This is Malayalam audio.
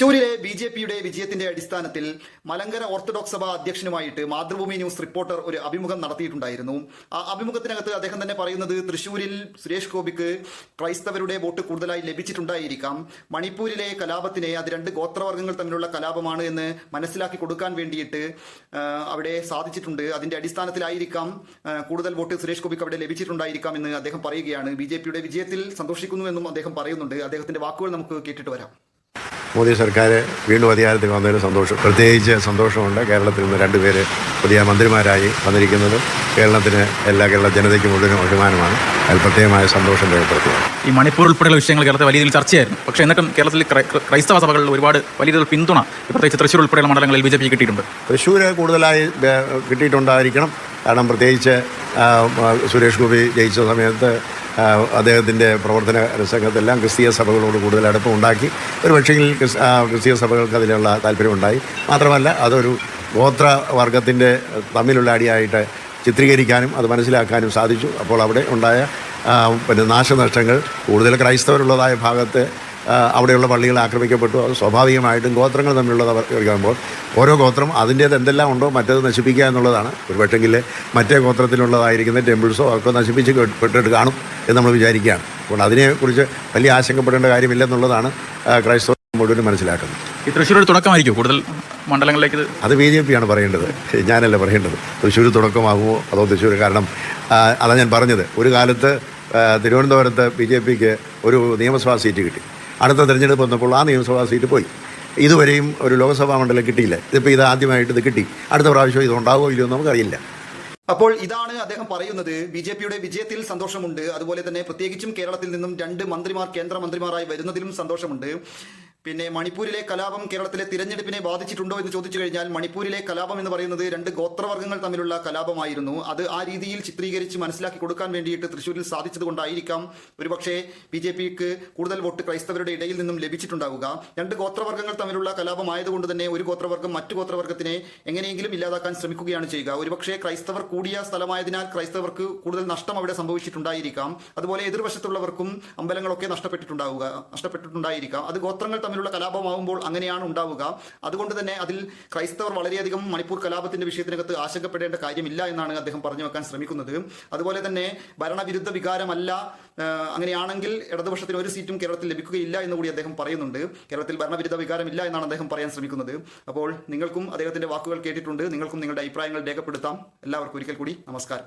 തൃശൂരിലെ ബി ജെ പിയുടെ വിജയത്തിന്റെ അടിസ്ഥാനത്തിൽ മലങ്കര ഓർത്തഡോക്സ് സഭ അധ്യക്ഷനുമായിട്ട് മാതൃഭൂമി ന്യൂസ് റിപ്പോർട്ടർ ഒരു അഭിമുഖം നടത്തിയിട്ടുണ്ടായിരുന്നു. ആ അഭിമുഖത്തിനകത്ത് അദ്ദേഹം തന്നെ പറയുന്നത് തൃശൂരിൽ സുരേഷ് ഗോപിക്ക് ക്രൈസ്തവരുടെ വോട്ട് കൂടുതലായി ലഭിച്ചിട്ടുണ്ടായിരിക്കാം. മണിപ്പൂരിലെ കലാപത്തിനെ അത് രണ്ട് ഗോത്രവർഗങ്ങൾ തമ്മിലുള്ള കലാപമാണ് എന്ന് മനസ്സിലാക്കി കൊടുക്കാൻ വേണ്ടിയിട്ട് അവിടെ സാധിച്ചിട്ടുണ്ട്. അതിന്റെ അടിസ്ഥാനത്തിലായിരിക്കാം കൂടുതൽ വോട്ട് സുരേഷ് ഗോപിക്ക് അവിടെ ലഭിച്ചിട്ടുണ്ടായിരിക്കാം എന്ന് അദ്ദേഹം പറയുകയാണ്. ബി വിജയത്തിൽ സന്തോഷിക്കുന്നു എന്നും അദ്ദേഹം പറയുന്നുണ്ട്. അദ്ദേഹത്തിന്റെ വാക്കുകൾ നമുക്ക് കേട്ടിട്ട് വരാം. മോദി സർക്കാർ വീണ്ടും അധികാരത്തിൽ വന്നതിന് സന്തോഷം. പ്രത്യേകിച്ച് സന്തോഷമുണ്ട് കേരളത്തിൽ നിന്ന് രണ്ടുപേര് പുതിയ മന്ത്രിമാരായി വന്നിരിക്കുന്നതും കേരളത്തിന് എല്ലാ കേരള ജനതയ്ക്കും മുഴുവനും അഭിമാനമാണ്. അതിൽ പ്രത്യേകമായ സന്തോഷം രേഖപ്പെടുത്തുക ഈ മണിപ്പൂർ ഉൾപ്പെടെയുള്ള വിഷയങ്ങൾ കേരളത്തിൽ വലിയ രീതിയിൽ ചർച്ചയായിരുന്നു. പക്ഷേ എന്നിട്ടും കേരളത്തിൽ ക്രൈസ്തവ സഭകളിൽ ഒരുപാട് വലിയ രീതിയിൽ പിന്തുണ പ്രത്യേകിച്ച് തൃശ്ശൂർ ഉൾപ്പെടെയുള്ള മണ്ഡലങ്ങളിൽ ബി ജെ പി കിട്ടിയിട്ടുണ്ട്. തൃശ്ശൂർ കൂടുതലായി കിട്ടിയിട്ടുണ്ടായിരിക്കണം. കാരണം പ്രത്യേകിച്ച് സുരേഷ് ഗോപി ജയിച്ച സമയത്ത് അദ്ദേഹത്തിന്റെ പ്രവർത്തന രംഗത്തെല്ലാം ക്രിസ്തീയ സഭകളോട് കൂടുതൽ അടുപ്പമുണ്ടാക്കി ഒരു പക്ഷെങ്കിൽ ക്രിസ്തീയ സഭകൾക്ക് അതിലുള്ള താല്പര്യമുണ്ടായി. മാത്രമല്ല അതൊരു ഗോത്ര വർഗത്തിന്റെ തമ്മിലുള്ള അടിയായിട്ട് ചിത്രീകരിക്കാനും അത് മനസ്സിലാക്കാനും സാധിച്ചു. അപ്പോൾ അവിടെ ഉണ്ടായ പിന്നെ നാശനഷ്ടങ്ങൾ കൂടുതൽ ക്രൈസ്തവരുള്ളതായ ഭാഗത്ത് അവിടെയുള്ള പള്ളികൾ ആക്രമിക്കപ്പെട്ടു. അത് സ്വാഭാവികമായിട്ടും ഗോത്രങ്ങൾ തമ്മിലുള്ളത് വർക്കുമ്പോൾ ഓരോ ഗോത്രം അതിന്റേത് എന്തെല്ലാം ഉണ്ടോ മറ്റേത് നശിപ്പിക്കുക എന്നുള്ളതാണ്. ഒരു പക്ഷെങ്കിൽ മറ്റേ ഗോത്രത്തിലുള്ളതായിരിക്കുന്ന ടെമ്പിൾസോ ഒക്കെ നശിപ്പിച്ച് പെട്ടിട്ട് കാണും എന്ന് നമ്മൾ വിചാരിക്കുകയാണ്. അപ്പോൾ അതിനെക്കുറിച്ച് വലിയ ആശങ്കപ്പെടേണ്ട കാര്യമില്ലെന്നുള്ളതാണ് ക്രൈസ്തവ മുഴുവൻ മനസ്സിലാക്കുന്നത്. ഈ തൃശ്ശൂർ തുടക്കമായിരിക്കും കൂടുതൽ മണ്ഡലങ്ങളിലേക്ക് അത് ബി ജെ പിയാണ് പറയേണ്ടത്. ഞാനല്ല പറയേണ്ടത്. തൃശ്ശൂർ തുടക്കമാകുമോ അതോ തൃശ്ശൂർ? കാരണം അതാണ് ഞാൻ പറഞ്ഞത്. ഒരു കാലത്ത് തിരുവനന്തപുരത്ത് ബി ജെ പിക്ക് ഒരു നിയമസഭാ സീറ്റ് കിട്ടി. അടുത്ത തിരഞ്ഞെടുപ്പ് വന്നപ്പോൾ ആ നിയമസഭാ സീറ്റ് പോയി. ഇതുവരെയും ഒരു ലോക്സഭാ മണ്ഡലം കിട്ടിയില്ല. ഇതിപ്പോൾ ഇത് ആദ്യമായിട്ട് ഇത് കിട്ടി. അടുത്ത പ്രാവശ്യം ഇത് ഉണ്ടാവുമോ ഇല്ലയോ നമുക്കറിയില്ല. അപ്പോൾ ഇതാണ് അദ്ദേഹം പറയുന്നത്. ബി ജെ പിയുടെ വിജയത്തിൽ സന്തോഷമുണ്ട്. അതുപോലെ തന്നെ പ്രത്യേകിച്ചും കേരളത്തിൽ നിന്നും രണ്ട് മന്ത്രിമാർ കേന്ദ്രമന്ത്രിമാരായി വരുന്നതിലും സന്തോഷമുണ്ട്. പിന്നെ മണിപ്പൂരിലെ കലാപം കേരളത്തിലെ തിരഞ്ഞെടുപ്പിനെ ബാധിച്ചിട്ടുണ്ടോ എന്ന് ചോദിച്ചു കഴിഞ്ഞാൽ മണിപ്പൂരിലെ കലാപം എന്ന് പറയുന്നത് രണ്ട് ഗോത്രവർഗങ്ങൾ തമ്മിലുള്ള കലാപമായിരുന്നു. അത് ആ രീതിയിൽ ചിത്രീകരിച്ച് മനസ്സിലാക്കി കൊടുക്കാൻ വേണ്ടിയിട്ട് തൃശ്ശൂരിൽ സാധിച്ചത് കൊണ്ടായിരിക്കാം ഒരുപക്ഷെ ബി ജെ പിക്ക് കൂടുതൽ വോട്ട് ക്രൈസ്തവരുടെ ഇടയിൽ നിന്നും ലഭിച്ചിട്ടുണ്ടാവുക. രണ്ട് ഗോത്രവർഗങ്ങൾ തമ്മിലുള്ള കലാപമായതുകൊണ്ട് തന്നെ ഒരു ഗോത്രവർഗം മറ്റു ഗോത്രവർഗത്തിനെ എങ്ങനെയെങ്കിലും ഇല്ലാതാക്കാൻ ശ്രമിക്കുകയാണ് ചെയ്യുക. ഒരുപക്ഷെ ക്രൈസ്തവർ കൂടിയ സ്ഥലമായതിനാൽ ക്രൈസ്തവർക്ക് കൂടുതൽ നഷ്ടം അവിടെ സംഭവിച്ചിട്ടുണ്ടായിരിക്കാം. അതുപോലെ എതിർവശത്തുള്ളവർക്കും അമ്പലങ്ങളൊക്കെ നഷ്ടപ്പെട്ടിട്ടുണ്ടാവുക നഷ്ടപ്പെട്ടിട്ടുണ്ടായിരിക്കാം. അത് ഗോത്രങ്ങൾ തമ്മിലുള്ള കലാപമാകുമ്പോൾ അങ്ങനെയാണ് ഉണ്ടാവുക. അതുകൊണ്ട് തന്നെ അതിൽ ക്രൈസ്തവർ വളരെയധികം മണിപ്പൂർ കലാപത്തിന്റെ വിഷയത്തിനകത്ത് ആശങ്കപ്പെടേണ്ട കാര്യമില്ല എന്നാണ് അദ്ദേഹം പറഞ്ഞു വെക്കാൻ ശ്രമിക്കുന്നത്. അതുപോലെ തന്നെ ഭരണവിരുദ്ധ വികാരമല്ല അങ്ങനെയാണെങ്കിൽ ഇടതുപക്ഷത്തിന് ഒരു സീറ്റും കേരളത്തിൽ ലഭിക്കുകയില്ല എന്ന് കൂടി അദ്ദേഹം പറയുന്നുണ്ട്. കേരളത്തിൽ ഭരണവിരുദ്ധ വികാരമില്ല എന്നാണ് അദ്ദേഹം പറയാൻ ശ്രമിക്കുന്നത്. അപ്പോൾ നിങ്ങൾക്കും അദ്ദേഹത്തിന്റെ വാക്കുകൾ കേട്ടിട്ടുണ്ട്. നിങ്ങൾക്കും നിങ്ങളുടെ അഭിപ്രായങ്ങൾ രേഖപ്പെടുത്താം. എല്ലാവർക്കും ഒരിക്കൽ കൂടി നമസ്കാരം.